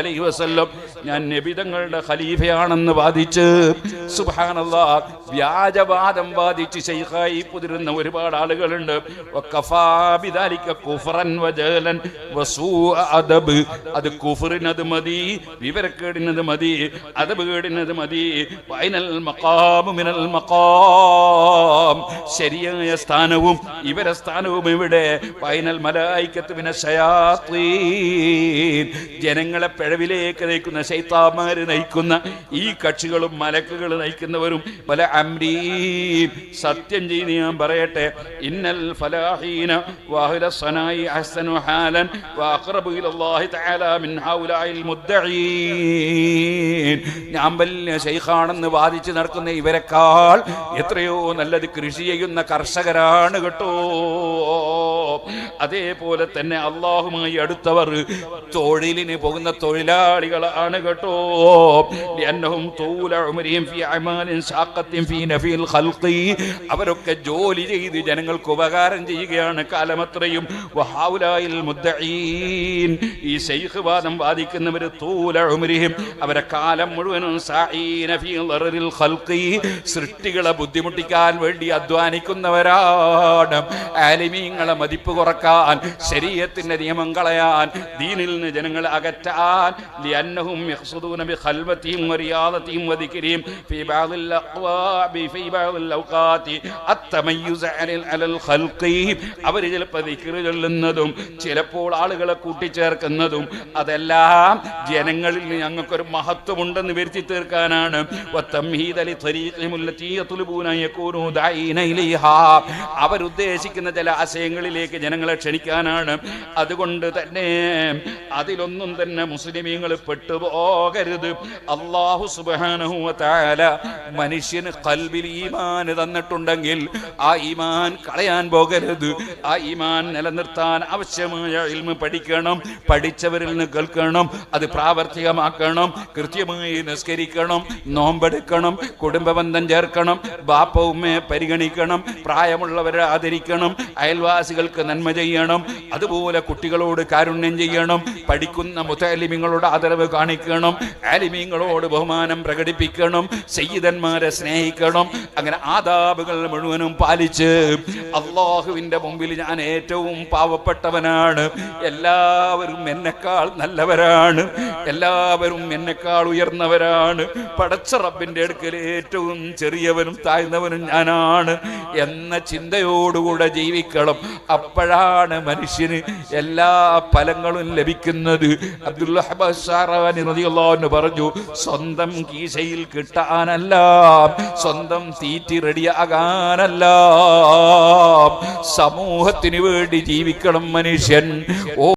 അലൈഹി വസല്ലം ഞാൻ നബിതങ്ങളുടെ ഖലീഫയാണെന്ന് വാദിച്ച് സുബ്ഹാനല്ലാ വ്യാജവാദം വാദിച്ച് ശൈഖായി പുതിരുന്ന ഒരുപാട് ആളുകളുണ്ട്. അത് കുഫറിനത് മതി വിവരക്കേടിനത് മതി അദബ് കേടിനത് മതി മിനൽ മഖാം. ശരിയായ സ്ഥാനവും ഇവരെ സ്ഥാനവും ഇവിടെ വൈനൽ മലായിക്കത്ത് പിന്നെ ജനങ്ങളെ പിഴവിലേക്ക് നയിക്കുന്ന ശൈത്താമാര് നയിക്കുന്ന ഈ കക്ഷികളും മലക്കുകൾ നയിക്കുന്നവരും പല അംരീം. സത്യം ചെയ്ത് ഞാൻ പറയട്ടെ. ഇന്നൽ ഫലാഹീന വാഹുല സനായി അഹ്സനു ഹാലൻ വാഖറബു ഇലല്ലാഹി തആല മിൻ ഹൗലായിൽ മുദ്ദഈൻ. ഞാൻ വലിയ ശൈഖാണെന്ന് വാദിച്ച് നടക്കുന്ന ഇവരെക്കാൾ എത്രയോ നല്ലത് കൃഷി ചെയ്യുന്ന കർഷകരാണ് കേട്ടോ. അതേപോലെ തന്നെ അള്ളാഹുമായി അടുത്തവർ തൊഴിലിന് പോകുന്ന തൊഴിലാളികളാണ് കേട്ടോ. അവരൊക്കെ ജോലി ചെയ്ത് ജനങ്ങൾക്ക് ഉപകാരം ചെയ്യുകയാണ് കാലമത്രയും. ഈ ശൈഖ് വാദം വാദിക്കുന്നവർ തൂലഹുമരിയും അവരെ കാലം മുഴുവനും സൃഷ്ടികളെ ബുദ്ധിമുട്ടിക്കാൻ വേണ്ടി അധ്വാനിക്കുന്നവരാണ്. ആലിമീങ്ങളെ മതിപ്പ് കുറയ്ക്കാൻ ശരീരത്തിന്റെ നിയമം കളയാൻ ദീനിൽ നിന്ന് ജനങ്ങളെ അകറ്റാൻ ലിയന്നഹും യഖ്സുദൂന ബിഖൽവതിഹിം വറിയാദതിഹിം വദിക്രിഹിം ഫീ ബഅദിൽ بعض ഫീ ബഅദിൽ ഔഖാതി അത്തമയ്യുസ അലൽ അലൽ ഖൽഖി. അവർ ചിലപ്പോൾ ദിക്ർ ചൊല്ലുന്നതും ചിലപ്പോൾ ആളുകളെ കൂട്ടിച്ചേർക്കുന്നതും അതെല്ലാം ജനങ്ങളിൽ ഞങ്ങൾക്കൊരു മഹത്വമുണ്ടെന്ന് വരുത്തി തീർക്കാനാണ്. അവരുദ്ദേശിക്കുന്ന ചില ആശയങ്ങളിലേക്ക് ജനങ്ങളെ ക്ഷണിക്കാനാണ്. അതുകൊണ്ട് തന്നെ അതിലൊന്നും തന്നെ മുസ്ലിമീങ്ങൾ പെട്ടുപോകരുത് അള്ളാഹു തആല മനുഷ്യന് കൽബിൽ ഈമാൻ തന്നിട്ടുണ്ടെങ്കിൽ ആ ഈമാൻ കളയാൻ പോകരുത്. ആ ഈമാൻ നിലനിർത്താൻ ആവശ്യമായ ഇൽമ പഠിക്കണം പഠിച്ചവരിൽ നിന്ന് കേൾക്കണം അത് പ്രാവർത്തികമാക്കണം കൃത്യമായി നിസ്കരിക്കണം നോമ്പെടുക്കണം കുടുംബബന്ധം ചേർക്കണം ബാപ്പ ഉമ്മയെ പരിഗണിക്കണം പ്രായമുള്ളവരെ ആദരിക്കണം അയൽവാസികൾക്ക് നന്മ ചെയ്യണം അതുപോലെ കുട്ടികളോട് കാരുണ്യം ചെയ്യണം പഠിക്കുന്ന മുത്തലിമിങ്ങളോട് ആദരവ് കാണിക്കണം. ആലിമീങ്ങളോട് ബഹുമാനം പ്രകടിപ്പിക്കണം. സയ്യിദന്മാരെ സ്നേഹിക്കണം. അങ്ങനെ ആദാബുകൾ മുഴുവനും പാലിച്ച് അള്ളാഹുവിന്റെ മുമ്പിൽ ഞാൻ ഏറ്റവും പാവപ്പെട്ടവനാണ്. എല്ലാവരും എന്നെക്കാൾ നല്ലവരാണ്. എല്ലാവരും എന്നെക്കാൾ ഉയർന്നവരാണ്. പടച്ച റബ്ബിന്റെ അടുക്കൽ ഏറ്റവും ചെറിയവനും താഴ്ന്നവനും ഞാനാണ് എന്ന ചിന്തയോടുകൂടെ ജീവിക്കണം. അപ്പോഴാണ് മനുഷ്യന് എല്ലാ ഫലങ്ങളും ലഭിക്കുന്നത്. പറഞ്ഞു സ്വന്തം കീശയിൽ കിട്ടാനല്ല സ്വന്തം തീറ്റി റെഡിയാകാനല്ല. സമൂഹത്തിന് വേണ്ടി ജീവിക്കണം മനുഷ്യൻ. ഓ